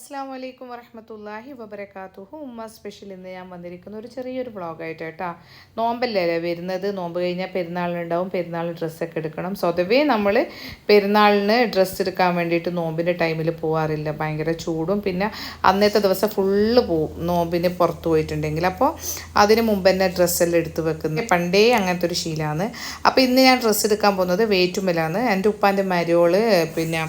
അസ്സാം വലൈക്കും വറഹമത്തല്ലാഹി വബർക്കാത്തുഹു ഉമ്മ സ്പെഷ്യൽ ഇന്ന് ഞാൻ വന്നിരിക്കുന്ന ഒരു ചെറിയൊരു വ്ളോഗായിട്ട് കേട്ടോ. നോമ്പല്ലേ വരുന്നത്? നോമ്പ് കഴിഞ്ഞാൽ പെരുന്നാളിനുണ്ടാവും പെരുന്നാൾ ഡ്രസ്സൊക്കെ എടുക്കണം. സ്വതവേ നമ്മൾ പെരുന്നാളിന് ഡ്രസ്സ് എടുക്കാൻ വേണ്ടിയിട്ട് നോമ്പിന്റെ ടൈമിൽ പോകാറില്ല ഭയങ്കര ചൂടും. പിന്നെ അന്നത്തെ ദിവസം ഫുള്ള് പോവും നോമ്പിന് പുറത്ത് പോയിട്ടുണ്ടെങ്കിൽ. അപ്പോൾ അതിന് മുമ്പ് തന്നെ ഡ്രസ്സെല്ലാം എടുത്ത് വെക്കുന്നത്. പണ്ടേ അങ്ങനത്തെ ഒരു ശീലമാണ് അപ്പോൾ ഇന്ന് ഞാൻ ഡ്രസ്സ് എടുക്കാൻ പോകുന്നത് വേറ്റുമ്പലാണ് എന്റെ ഉപ്പാന്റെ മരോൾ പിന്നെ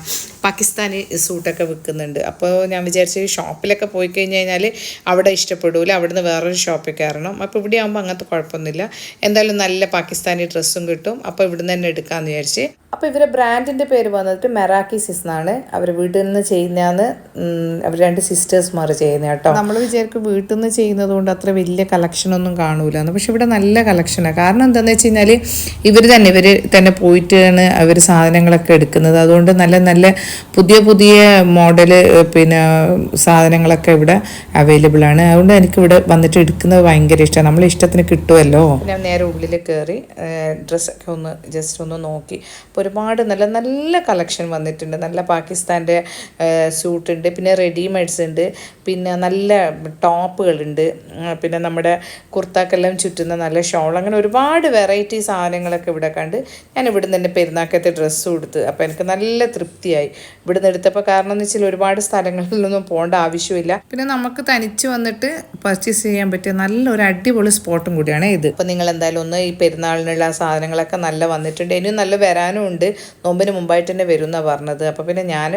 പാകിസ്ഥാനി സൂട്ടൊക്കെ വിൽക്കുന്നുണ്ട് അപ്പോൾ ഞാൻ വിചാരിച്ചു ഈ ഷോപ്പിലൊക്കെ പോയി കഴിഞ്ഞ് കഴിഞ്ഞാൽ അവിടെ ഇഷ്ടപ്പെടില്ല അവിടുന്ന് വേറൊരു ഷോപ്പിൽ കയറണം. അപ്പോൾ ഇവിടെ ആകുമ്പോൾ അങ്ങനത്തെ കുഴപ്പമൊന്നുമില്ല. എന്തായാലും നല്ല പാകിസ്ഥാനി ഡ്രസ്സും കിട്ടും. അപ്പോൾ ഇവിടുന്ന് തന്നെ എടുക്കാമെന്ന് വിചാരിച്ച്. അപ്പോൾ ഇവരെ ബ്രാൻഡിന്റെ പേര് വന്നിട്ട് മെറാക്കി സിസ് എന്നാണ്. അവർ വീട്ടിൽ നിന്ന് ചെയ്യുന്നതാണ്. അവർ രണ്ട് സിസ്റ്റേഴ്സ്മാർ ചെയ്യുന്നത് കേട്ടോ. നമ്മൾ വിചാരിക്കും വീട്ടിൽ നിന്ന് ചെയ്യുന്നത് കൊണ്ട് അത്ര വലിയ കളക്ഷനൊന്നും കാണൂല പക്ഷെ ഇവിടെ നല്ല കളക്ഷനാണ് കാരണം എന്താണെന്ന് വെച്ച് കഴിഞ്ഞാൽ ഇവർ തന്നെ ഇവർ തന്നെ പോയിട്ടാണ് അവർ സാധനങ്ങളൊക്കെ എടുക്കുന്നത്. അതുകൊണ്ട് നല്ല നല്ല പുതിയ പുതിയ മോഡൽ പിന്നെ സാധനങ്ങളൊക്കെ ഇവിടെ അവൈലബിൾ ആണ്. അതുകൊണ്ട് എനിക്ക് ഇവിടെ വന്നിട്ട് എടുക്കുന്നത് ഭയങ്കര ഇഷ്ടമാണ് നമ്മൾ ഇഷ്ടത്തിന് കിട്ടുമല്ലോ ഞാൻ നേരെ ഉള്ളിൽ കയറി ഡ്രസ്സൊക്കെ ഒന്ന് ജസ്റ്റ് ഒന്ന് നോക്കി. അപ്പോൾ ഒരുപാട് നല്ല നല്ല കളക്ഷൻ വന്നിട്ടുണ്ട്. നല്ല പാകിസ്ഥാന്റെ സ്യൂട്ട് ഉണ്ട്. പിന്നെ റെഡിമെയ്ഡ്സ് ഉണ്ട്. പിന്നെ നല്ല ടോപ്പുകളുണ്ട്. പിന്നെ നമ്മുടെ കുർത്താക്കെല്ലാം ചുറ്റുന്ന നല്ല ഷോൾ. അങ്ങനെ ഒരുപാട് വെറൈറ്റി സാധനങ്ങളൊക്കെ ഇവിടെ കണ്ട് ഞാൻ ഇവിടുന്ന് തന്നെ പെരുന്നാക്കത്തെ ഡ്രസ്സും കൊടുത്ത് അപ്പോൾ എനിക്ക് നല്ല തൃപ്തിയായി. ഇവിടുന്ന് എടുത്തപ്പോൾ കാരണം എന്ന് വെച്ചാൽ ഒരുപാട് സ്ഥലങ്ങളിലൊന്നും പോകേണ്ട ആവശ്യമില്ല. പിന്നെ നമുക്ക് തനിച്ച് വന്നിട്ട് പർച്ചേസ് ചെയ്യാൻ പറ്റിയ നല്ലൊരു അടിപൊളി സ്പോട്ടും കൂടിയാണ് ഇത്. അപ്പോൾ നിങ്ങൾ എന്തായാലും ഒന്ന് ഈ പെരുന്നാളിനുള്ള സാധനങ്ങളൊക്കെ നല്ല വന്നിട്ടുണ്ട്. ഇനിയും നല്ല വരാനും ഉണ്ട്. നോമ്പിന് മുമ്പായിട്ട് തന്നെ വരും എന്നാണ് പറഞ്ഞത്. അപ്പോൾ പിന്നെ ഞാൻ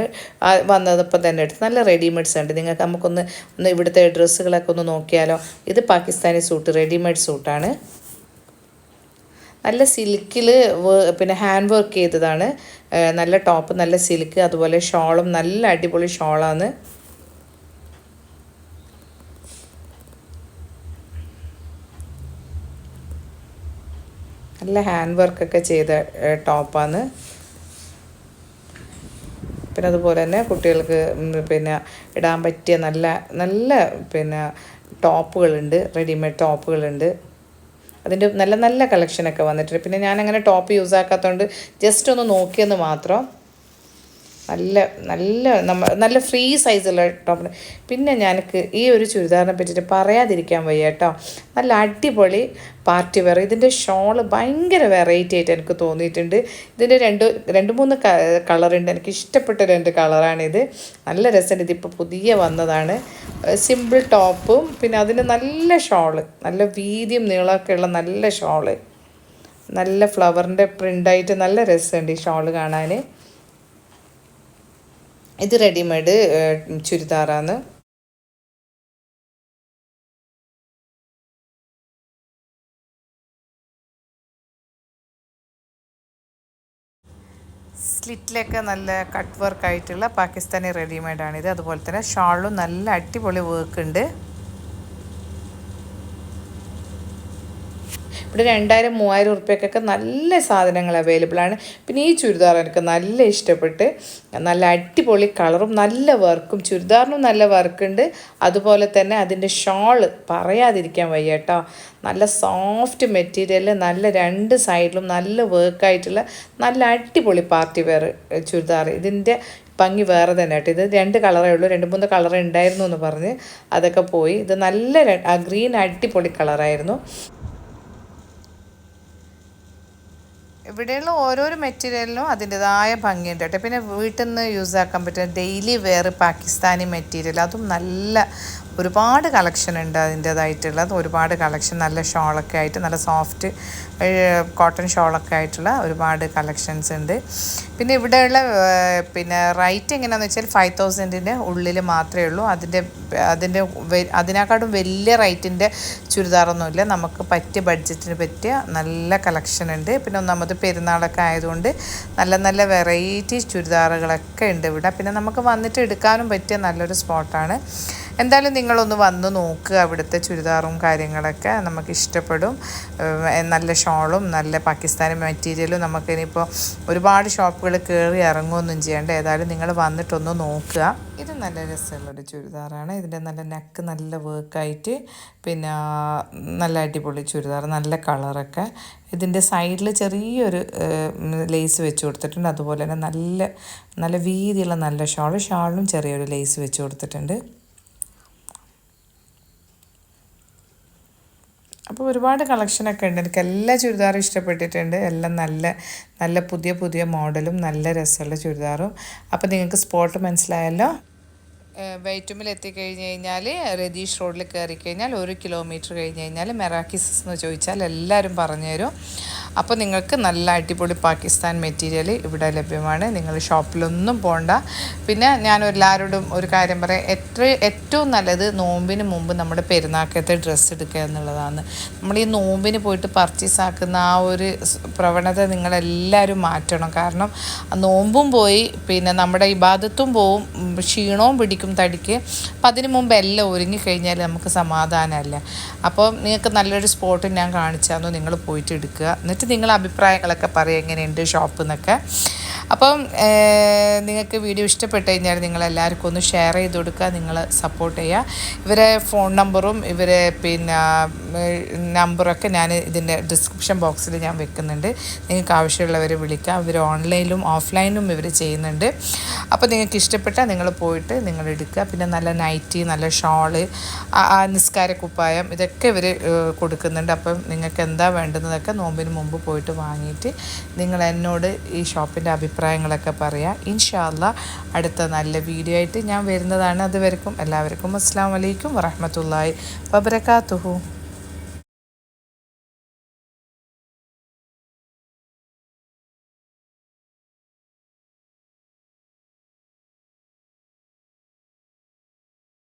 വന്നതപ്പോൾ തന്നെ എടുത്ത് നല്ല റെഡിമെയ്ഡ്സ് ഉണ്ട്. നിങ്ങൾക്ക് നമുക്കൊന്ന് ഒന്ന് ഇവിടുത്തെ ഡ്രസ്സുകളൊക്കെ ഒന്ന് നോക്കിയാലോ. ഇത് പാകിസ്ഥാനി സൂട്ട് റെഡിമെയ്ഡ് സൂട്ടാണ് നല്ല സിൽക്കിൽ പിന്നെ ഹാൻഡ് വർക്ക് ചെയ്തതാണ്. നല്ല ടോപ്പ് നല്ല സിൽക്ക് അതുപോലെ ഷോളും നല്ല അടിപൊളി ഷോളാണ്. നല്ല ഹാൻഡ് വർക്കൊക്കെ ചെയ്ത ടോപ്പാണ്. പിന്നെ അതുപോലെ തന്നെ കുട്ടികൾക്ക് പിന്നെ ഇടാൻ പറ്റിയ നല്ല നല്ല പിന്നെ ടോപ്പുകളുണ്ട് റെഡിമെയ്ഡ് ടോപ്പുകളുണ്ട്. അതിന്റെ നല്ല നല്ല കളക്ഷനൊക്കെ വന്നിട്ടുണ്ട്. പിന്നെ ഞാനങ്ങനെ ടോപ്പ് യൂസ് ആക്കാത്തതുകൊണ്ട് ജസ്റ്റ് ഒന്ന് നോക്കിയെന്ന് മാത്രം നല്ല നല്ല നമ്മ നല്ല ഫ്രീ സൈസുള്ള ടോപ്പിന് പിന്നെ ഞാനക്ക് ഈ ഒരു ചുരിദാറിനെ പറ്റിയിട്ട് പറയാതിരിക്കാൻ വയ്യ കേട്ടോ നല്ല അടിപൊളി പാർട്ടി വെയർ ഇതിന്റെ ഷോൾ ഭയങ്കര വെറൈറ്റി ആയിട്ട് എനിക്ക് തോന്നിയിട്ടുണ്ട്. ഇതിന്റെ രണ്ട് രണ്ട് മൂന്ന് കളറുണ്ട് എനിക്ക് ഇഷ്ടപ്പെട്ട രണ്ട് കളറാണിത് നല്ല രസമുണ്ട്. ഇതിപ്പോൾ പുതിയ വന്നതാണ്. സിമ്പിൾ ടോപ്പും പിന്നെ അതിന് നല്ല ഷോൾ നല്ല വീതിയും നീളമൊക്കെ ഉള്ള നല്ല ഷോൾ നല്ല ഫ്ലവറിന്റെ പ്രിന്റായിട്ട് നല്ല രസമുണ്ട് ഈ ഷോൾ കാണാൻ ഇത് റെഡിമെയ്ഡ് ചുരിദാറാണ്. സ്ലിറ്റിലൊക്കെ നല്ല കട്ട് വർക്ക് ആയിട്ടുള്ള പാകിസ്ഥാനി റെഡിമെയ്ഡാണിത് അതുപോലെ തന്നെ ഷാളും നല്ല അടിപൊളി വർക്ക് ഉണ്ട്. ഇവിടെ രണ്ടായിരം മൂവായിരം ഉറുപ്പ്യക്കൊക്കെ നല്ല സാധനങ്ങൾ അവൈലബിൾ ആണ്. പിന്നെ ഈ ചുരിദാർ എനിക്ക് നല്ല ഇഷ്ടപ്പെട്ട് നല്ല അടിപൊളി കളറും നല്ല വർക്കും ചുരിദാറിനും നല്ല വർക്കുണ്ട് അതുപോലെ തന്നെ അതിന്റെ ഷോൾ പറയാതിരിക്കാൻ വയ്യ കേട്ടോ. നല്ല സോഫ്റ്റ് മെറ്റീരിയൽ നല്ല രണ്ട് സൈഡിലും നല്ല വർക്കായിട്ടുള്ള നല്ല അടിപൊളി പാർട്ടി വെയർ ചുരിദാർ. ഇതിന്റെ ഭംഗി വേറെ തന്നെ കേട്ടോ. ഇത് രണ്ട് കളറേ ഉള്ളൂ രണ്ട് മൂന്ന് കളർ ഉണ്ടായിരുന്നു എന്ന് പറഞ്ഞ് അതൊക്കെ പോയി. ഇത് നല്ല ആ ഗ്രീൻ അടിപൊളി കളറായിരുന്നു ഇവിടെയുള്ള ഓരോരോ മെറ്റീരിയലിനും അതിന്റെതായ ഭംഗിയുണ്ട് കേട്ടോ. പിന്നെ വീട്ടിൽ നിന്ന് യൂസ് ആക്കാൻ പറ്റുന്ന ഡെയിലി വെയർ പാകിസ്ഥാനി മെറ്റീരിയൽ. അതും നല്ല ഒരുപാട് കളക്ഷൻ ഉണ്ട് അതിന്റേതായിട്ടുള്ളത് ഒരുപാട് കളക്ഷൻ നല്ല ഷോളൊക്കെ ആയിട്ട് നല്ല സോഫ്റ്റ് കോട്ടൺ ഷോളൊക്കെ ആയിട്ടുള്ള ഒരുപാട് കളക്ഷൻസ് ഉണ്ട്. പിന്നെ ഇവിടെയുള്ള പിന്നെ റൈറ്റ് എങ്ങനെയാണെന്ന് വെച്ചാൽ ഫൈവ് തൗസൻഡിന്റെ ഉള്ളിൽ മാത്രമേ ഉള്ളൂ. അതിന്റെ അതിന്റെ അതിനേക്കാട്ടും വലിയ റേറ്റിന്റെ ചുരിദാറൊന്നുമില്ല. നമുക്ക് പറ്റിയ ബഡ്ജറ്റിന് പറ്റിയ നല്ല കളക്ഷൻ ഉണ്ട്. പിന്നെ ഒന്നാമത് പെരുന്നാളൊക്കെ ആയതുകൊണ്ട് നല്ല നല്ല വെറൈറ്റി ചുരിദാറുകളൊക്കെ ഉണ്ട് ഇവിടെ. പിന്നെ നമുക്ക് വന്നിട്ട് എടുക്കാനും പറ്റിയ നല്ലൊരു സ്പോട്ടാണ് എന്തായാലും നിങ്ങളൊന്ന് വന്ന് നോക്കുക അവിടുത്തെ ചുരിദാറും കാര്യങ്ങളൊക്കെ നമുക്ക് ഇഷ്ടപ്പെടും. നല്ല ഷോളും നല്ല പാകിസ്ഥാനി മെറ്റീരിയലും നമുക്ക് ഒരുപാട് ഷോപ്പുകൾ കയറി ഇറങ്ങുമൊന്നും ചെയ്യേണ്ട. ഏതായാലും നിങ്ങൾ വന്നിട്ടൊന്ന് നോക്കുക. ഇത് നല്ല രസമുള്ളൊരു ചുരിദാറാണ്. ഇതിന്റെ നല്ല നെക്ക് നല്ല വർക്കായിട്ട് പിന്നെ നല്ല അടിപൊളി ചുരിദാർ നല്ല കളറൊക്കെ. ഇതിന്റെ സൈഡിൽ ചെറിയൊരു ലേസ് വെച്ച് കൊടുത്തിട്ടുണ്ട്. അതുപോലെ തന്നെ നല്ല നല്ല വീതിയുള്ള നല്ല ഷാൾ ഷാളും ചെറിയൊരു ലേസ് വെച്ച് കൊടുത്തിട്ടുണ്ട്. അപ്പോൾ ഒരുപാട് കളക്ഷനൊക്കെ ഉണ്ട്. എനിക്ക് എല്ലാ ചുരിദാറും ഇഷ്ടപ്പെട്ടിട്ടുണ്ട്. എല്ലാം നല്ല നല്ല പുതിയ പുതിയ മോഡലും നല്ല രസമുള്ള ചുരിദാറും. അപ്പോൾ നിങ്ങൾക്ക് സ്പോട്ട് മനസ്സിലായല്ലോ? വെയ്റ്റുമിൽ എത്തിക്കഴിഞ്ഞ് കഴിഞ്ഞാൽ രതീഷ് റോഡിൽ കയറി കഴിഞ്ഞാൽ ഒരു കിലോമീറ്റർ കഴിഞ്ഞ് കഴിഞ്ഞാൽ മെറാക്കിസ് എന്ന് ചോദിച്ചാൽ എല്ലാവരും പറഞ്ഞു തരും. അപ്പോൾ നിങ്ങൾക്ക് നല്ല അടിപൊളി പാകിസ്ഥാൻ മെറ്റീരിയൽ ഇവിടെ ലഭ്യമാണ്. നിങ്ങൾ ഷോപ്പിലൊന്നും പോകണ്ട പിന്നെ ഞാൻ എല്ലാവരോടും ഒരു കാര്യം പറയാം. എത്ര ഏറ്റവും നല്ലത് നോമ്പിന് മുമ്പ് നമ്മുടെ പെരുന്നാക്കത്തെ ഡ്രസ്സ് എടുക്കുക എന്നുള്ളതാണ്. നമ്മൾ ഈ നോമ്പിന് പോയിട്ട് പർച്ചേസ് ആക്കുന്ന ആ ഒരു പ്രവണത നിങ്ങളെല്ലാവരും മാറ്റണം. കാരണം നോമ്പും പോയി പിന്നെ നമ്മുടെ ഇബാദത്തും പോവും ക്ഷീണവും പിടിക്കും തടിക്ക്. അപ്പം അതിന് മുമ്പ് എല്ലാം ഒരുങ്ങി കഴിഞ്ഞാൽ നമുക്ക് സമാധാനമല്ല. അപ്പോൾ നിങ്ങൾക്ക് നല്ലൊരു സ്പോട്ട് ഞാൻ കാണിച്ചു നിങ്ങൾ പോയിട്ട് എടുക്കുക. എന്നിട്ട് നിങ്ങൾ അഭിപ്രായങ്ങളൊക്കെ പറയുക എങ്ങനെയുണ്ട് ഷോപ്പ് എന്നൊക്കെ. അപ്പം നിങ്ങൾക്ക് വീഡിയോ ഇഷ്ടപ്പെട്ട് കഴിഞ്ഞാൽ നിങ്ങൾ എല്ലാവർക്കും ഒന്ന് ഷെയർ ചെയ്ത് കൊടുക്കുക നിങ്ങൾ സപ്പോർട്ട് ചെയ്യുക. ഇവരെ ഫോൺ നമ്പറും ഇവരെ പിന്നെ നമ്പറൊക്കെ ഞാൻ ഇതിന്റെ ഡിസ്ക്രിപ്ഷൻ ബോക്സിൽ ഞാൻ വെക്കുന്നുണ്ട്. നിങ്ങൾക്ക് ആവശ്യമുള്ളവരെ വിളിക്കാം. ഇവർ ഓൺലൈനിലും ഓഫ്ലൈനിലും ഇവർ ചെയ്യുന്നുണ്ട്. അപ്പോൾ നിങ്ങൾക്ക് ഇഷ്ടപ്പെട്ടാൽ നിങ്ങൾ പോയിട്ട് നിങ്ങൾ എടുക്കുക. പിന്നെ നല്ല നൈറ്റി നല്ല ഷോൾ നിസ്കാര കുപ്പായം ഇതൊക്കെ ഇവർ കൊടുക്കുന്നുണ്ട്. അപ്പം നിങ്ങൾക്ക് എന്താ വേണ്ടുന്നതൊക്കെ നോമ്പിന് മുമ്പ് പോയിട്ട് വാങ്ങിയിട്ട് നിങ്ങൾ എന്നോട് ഈ ഷോപ്പിന്റെ അഭിപ്രായങ്ങളൊക്കെ പറയാം. ഇൻഷാല്ല അടുത്ത നല്ല വീഡിയോ ആയിട്ട് ഞാൻ വരുന്നതാണ്. അതുവരെക്കും എല്ലാവർക്കും അസ്സാം വലൈക്കും വറഹമത്തല്ലാഹി വബർക്കാത്തുഹു